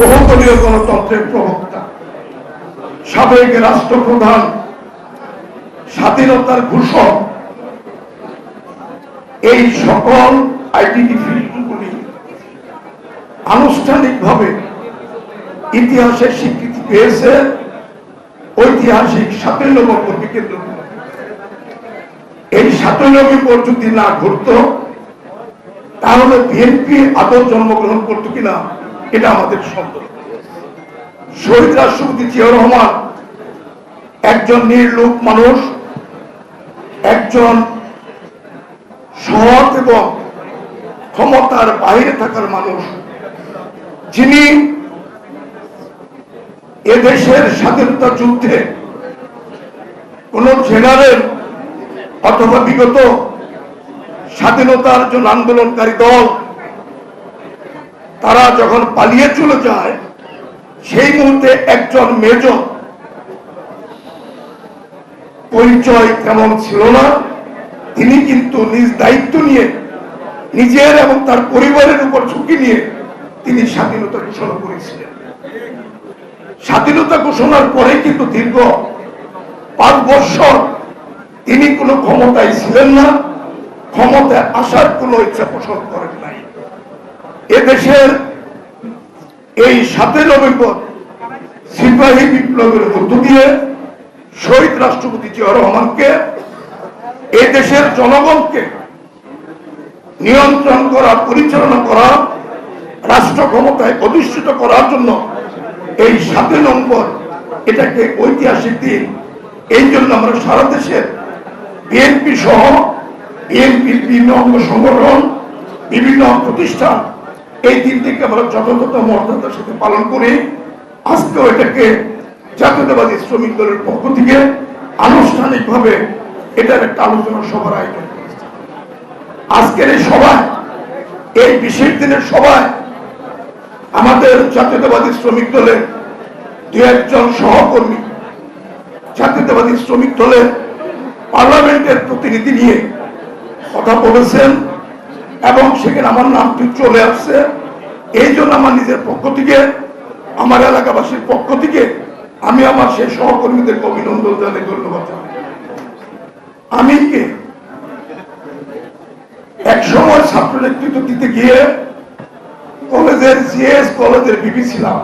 বহুদলীয় গণতন্ত্রের প্রবক্তা, সাবেক রাষ্ট্রপ্রধান, স্বাধীনতার ঘোষক, এই সকল আইডেন্টিফিকেশনগুলি আনুষ্ঠানিকভাবে ইতিহাসের স্বীকৃতি পেয়েছে, ঐতিহাসিক সাতই নভেম্বরকে কেন্দ্র এই সাতই নভেম্বর যদি না ঘটত, তাহলে বিএনপি আদৌ জন্মগ্রহণ করতো কিনা? এটা আমাদের সন্দেহ। শহীদ রাষ্ট্রপতি জিয়াউর রহমান একজন নির্লোক মানুষ, একজন সৎ এবং ক্ষমতার বাইরে থাকার মানুষ, যিনি এদেশের স্বাধীনতা যুদ্ধে কোন জেনারেল অথবা বিগত স্বাধীনতার জন্য আন্দোলনকারী দল তারা যখন পালিয়ে চলে যায়, সেই মুহূর্তে একজন মেজর পরিচয় তেমন ছিল না। তিনি কিন্তু নিজ দায়িত্ব নিয়ে, নিজের এবং তার পরিবারের উপর ঝুঁকি নিয়ে তিনি স্বাধীনতা ঘোষণা করেছিলেন। স্বাধীনতা ঘোষণার পরে কিন্তু দীর্ঘ পাঁচ বছর তিনি কোনো ক্ষমতায় ছিলেন না। ক্ষমতায় আসার কোনো ইচ্ছা পোষণ করেন নাই। এদেশের এই সাতই নভেম্বর সিপাহী বিপ্লবের মধ্য দিয়ে শহীদ রাষ্ট্রপতি জিয়া রহমানকে এই দেশের জনগণকে নিয়ন্ত্রণ করা, পরিচালনা করা, রাষ্ট্র ক্ষমতায় অধিষ্ঠিত করার জন্য এই সাতই নম্বর এটাকে ঐতিহাসিক দিন। এই জন্য আমরা সারা দেশের বিএনপি সহ বিএনপির বিভিন্ন অঙ্গ সংগঠন, বিভিন্ন প্রতিষ্ঠান এই দিনটিকে আমরা যথাযথ মর্যাদার সাথে পালন করি। আজকেও এটাকে জাতীয়তাবাদী শ্রমিক দলের পক্ষ থেকে আনুষ্ঠানিকভাবে এটার একটা আলোচনা সভার আয়োজন আজকের এই সভায়, এই বিশেষ দিনের সভায় আমাদের জাতীয়তাবাদী শ্রমিক দলের দু একজন সহকর্মী, জাতীয়তাবাদী শ্রমিক দলের পার্লামেন্টের প্রতিনিধি নিয়ে কথা বলেছেন। এবং সেখানে আমার নামটি চলে আসছে। এই জন্য আমার নিজের পক্ষ থেকে, আমার এলাকাবাসীর পক্ষ থেকে আমি আমার সেই সহকর্মীদেরকে অভিনন্দন জানাই, ধন্যবাদ আমি কে? এক সময় ছাত্র নেতৃত্ব দিতে গিয়ে কলেজের জিএস কলেজের বিপি ছিলাম।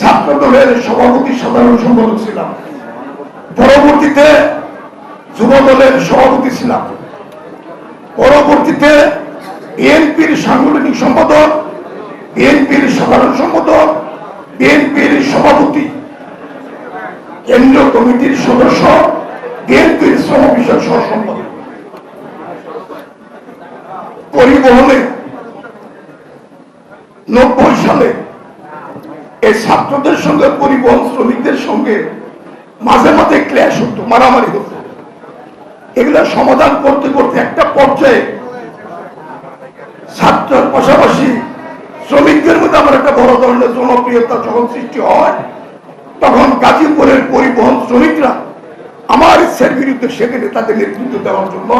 ছাত্র দলের সভাপতি, সাধারণ সম্পাদক ছিলাম। পরবর্তীতে যুব দলের সভাপতি ছিলাম। পরবর্তীতে বিএনপির সাংগঠনিক সম্পাদক বিএনপির সাধারণ সম্পাদক বিএনপির সভাপতি, কেন্দ্রীয় কমিটির সদস্য বিএনপির শ্রম বিষয়ক সহ সম্পাদক পরিবহনে নব্বই সালে এই ছাত্রদের সঙ্গে, পরিবহন শ্রমিকদের সঙ্গে মাঝে মাঝে ক্লেশ হতো, মারামারি হতো। এগুলা সমাধান করতে করতে একটা পর্যায়ে ছাত্রের পাশাপাশি শ্রমিকদের মধ্যে আমার একটা বড় ধরনের জনপ্রিয়তা যখন সৃষ্টি হয়, তখন গাজীপুরের পরিবহন শ্রমিকরা আমার ইচ্ছার বিরুদ্ধে সেখানে তাদের নেতৃত্ব দেওয়ার জন্য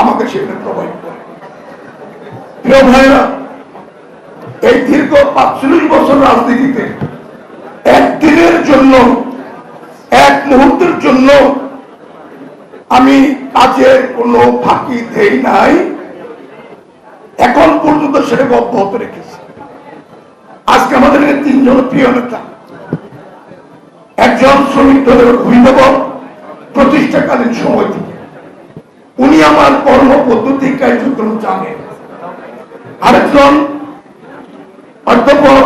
আমাকে সেখানে প্রভাবিত করে প্রিয় ভাইরা এই দীর্ঘ পাঁচচল্লিশ বছর রাজনীতিতে একদিনের জন্য, এক মুহূর্তের জন্য আমি কাজের কোনো ফাঁকি দেই নাই। এখন পর্যন্ত সেটাকে অব্যাহত রেখেছি। আজকে আমাদের তিনজন প্রিয় নেতা। একজন শ্রমিক দলের অভিভাবক প্রতিষ্ঠাকালীন সময় থেকে। উনি আমার কর্ম পদ্ধতি কার্যক্রম জানেন। আরেকজন অধ্যাপক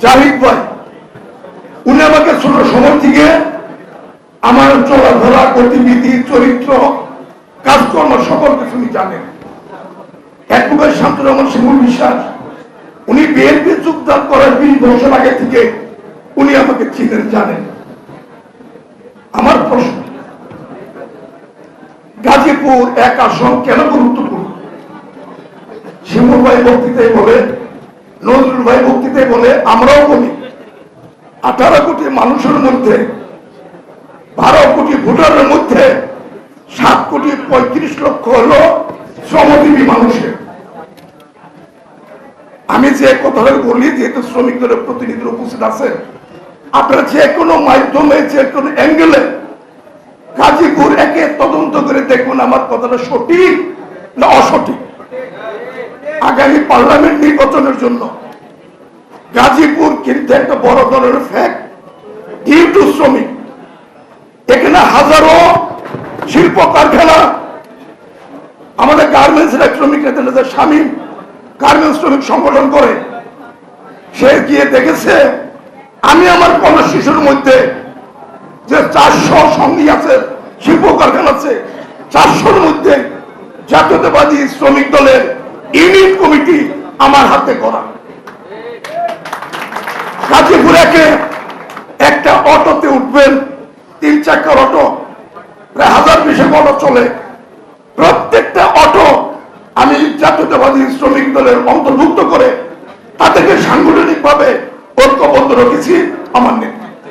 জাহিদ ভাই। উনি আমাকে ছোট সময় থেকে আমার চলাফেরা, গতিবিধি, চরিত্র, কাজকর্ম সকল কিছু জানেন। প্রকার শান্ত রহমান শিমুল বিশ্বাস, উনি বিএনপি যোগদান করার বিশ বছর আগে থেকে উনি আমাকে চিনেন, জানেন। আমার প্রশ্ন, গাজীপুর এক আসন কেন গুরুত্বপূর্ণ? শিমুল ভাই বক্তৃতায় বলে, নজরুল ভাই বক্তৃতায় বলে, আমরাও বলি, আঠারো কোটি মানুষের মধ্যে, বারো কোটি ভোটারের মধ্যে সাত কোটি পঁয়ত্রিশ লক্ষ হলো শ্রমজীবী মানুষের। যে কথাটা বলি, যেহেতু উপস্থিত আপনারা যে কোনো মাধ্যমে, যে কোনো অ্যাঙ্গেলে গাজীপুর একে তদন্ত করে দেখুন আমার কথাটা সঠিক না অসঠিক। আগামী পার্লামেন্ট নির্বাচনের জন্য গাজীপুর কিন্তু একটা বড় ধরনের ফ্যাক্ট ডিউ টু শ্রমিক। এখানে হাজারো শিল্প কারখানা আমাদের গার্মেন্টস শ্রমিকরা স্বামী গার্মেন্টস শ্রমিক সংগঠন করে, সে গিয়ে দেখেছে, আমি আমার মধ্যে যে চারশো সঙ্গী আছে শিল্প কারখানা আছে, চারশোর মধ্যে জাতীয়তাবাদী শ্রমিক দলের ইউনিট কমিটি আমার হাতে করা। গাজীপুরাকে একটা অটোতে উঠবেন, তিন চাকার অটো, প্রায় হাজার অটো চলে। প্রত্যেকটা জাতীয়তাবাদী শ্রমিক দলের অন্তর্ভুক্ত করে তাদেরকে সাংগঠনিক ভাবে ঐক্যবদ্ধ রেখেছি আমার নেতৃত্বে।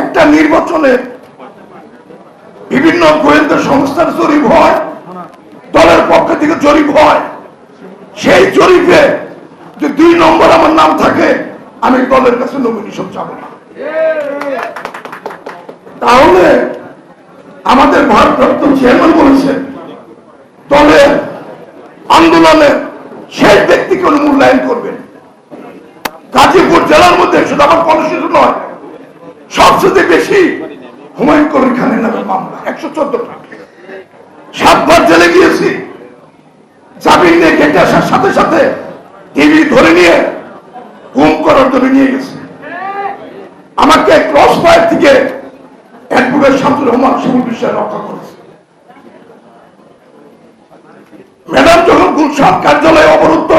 একটা নির্বাচনে বিভিন্ন গোয়েন্দা সংস্থার জরিপ হয়, দলের পক্ষ থেকে জরিপ হয়। সেই জরিপে যে দুই নম্বর আমার নাম থাকে, আমি দলের কাছে নমিনেশন চাবো না। তাহলে আমাদের ভারপ্রাপ্ত চেয়ারম্যান বলেছেন আন্দোলনের শেষ ব্যক্তিকে উনি মূল্যায়ন করবেন। গাজীপুর জেলার মধ্যে শুধু আমার পলিসির নয়, সবচেয়ে বেশি হুমায়ুন কবির খানের নামে মামলা, একশো চোদ্দটা। সাতবার জেলে গিয়েছি। জামিন নিয়ে গেটে আসার সাথে সাথে টিভি ধরে নিয়ে গুম করার জন্য নিয়ে গেছে। আমাকে ক্রস ফায়ার থেকে অ্যাডভোকেট শামসুর রহমান শিমুল বিশ্বাস রক্ষা করেছে। গুলশান কার্যালয়ে অবরুদ্ধ।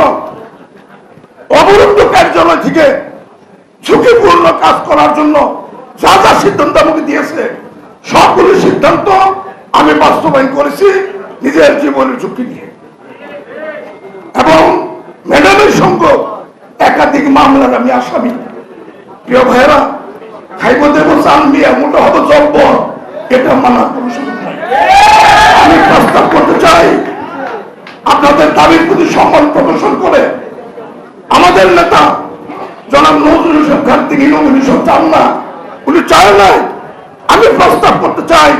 অবরুদ্ধ কার্যালয় থেকে ঝুঁকিপূর্ণ কাজ করার জন্য যা যা সিদ্ধান্ত আমাকে দিয়েছে, সবগুলো সিদ্ধান্ত আমি বাস্তবায়ন করেছি নিজের জীবনের ঝুঁকি নিয়ে। এবং ম্যাডামের সঙ্গে একাধিক মামলার আমি আসামি। প্রিয় ভাইয়েরা খাইব দেব চান মিয়া মোটা হব জব্ব এটা মানার কোনো সুযোগ নাই। আমি প্রস্তাব করতে চাই আপনাদের দাবির প্রতি সম্মান প্রদর্শন করে আমাদের নেতা জনাব নজরুল ইসলাম খান তিনি নমিনেশন চান না। উনি চায় না। আমি প্রস্তাব করতে চাই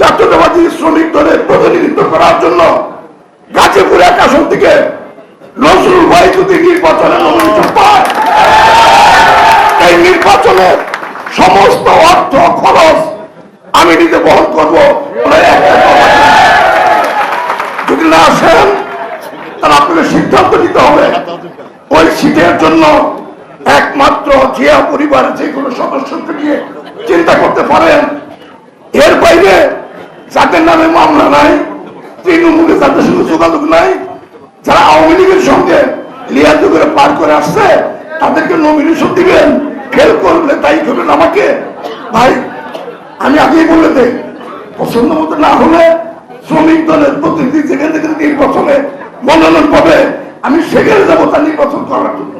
জাতীয়তাবাদী শ্রমিক দলের প্রতিনিধিত্ব করার জন্য গাজীপুর এক আসন থেকে নজরুল ভাই যদি নির্বাচনে নমিনেশন পায় এই নির্বাচনের সমস্ত অর্থ খরচ আমি নিজে বহন করব ওরা একটা কথা না। যদি না আসেন তাহলে আপনাকে নিতে হবে। ওই সিটের জন্য একমাত্র জিয়া পরিবারের যে কোনো সদস্যকে নিয়ে চিন্তা করতে পারেন। এর বাইরে যাদের নামে মামলা নাই, তৃণমূলে যাদের সঙ্গে যোগাযোগ নাই, যারা আওয়ামী লীগের সঙ্গে লিয়াজু করে পার করে আসছে, তাদেরকে নমিনেশন দিবেন। ফেল করলে তাই করবেন আমাকে। ভাই, আমি আগেই বলে দেই, পছন্দ মতো না হলে শ্রমিক দলের প্রতিনিধি যেখান থেকে নির্বাচনে মনোনয়ন পাবে আমি সেখানে যাব তা নির্বাচন করার জন্য।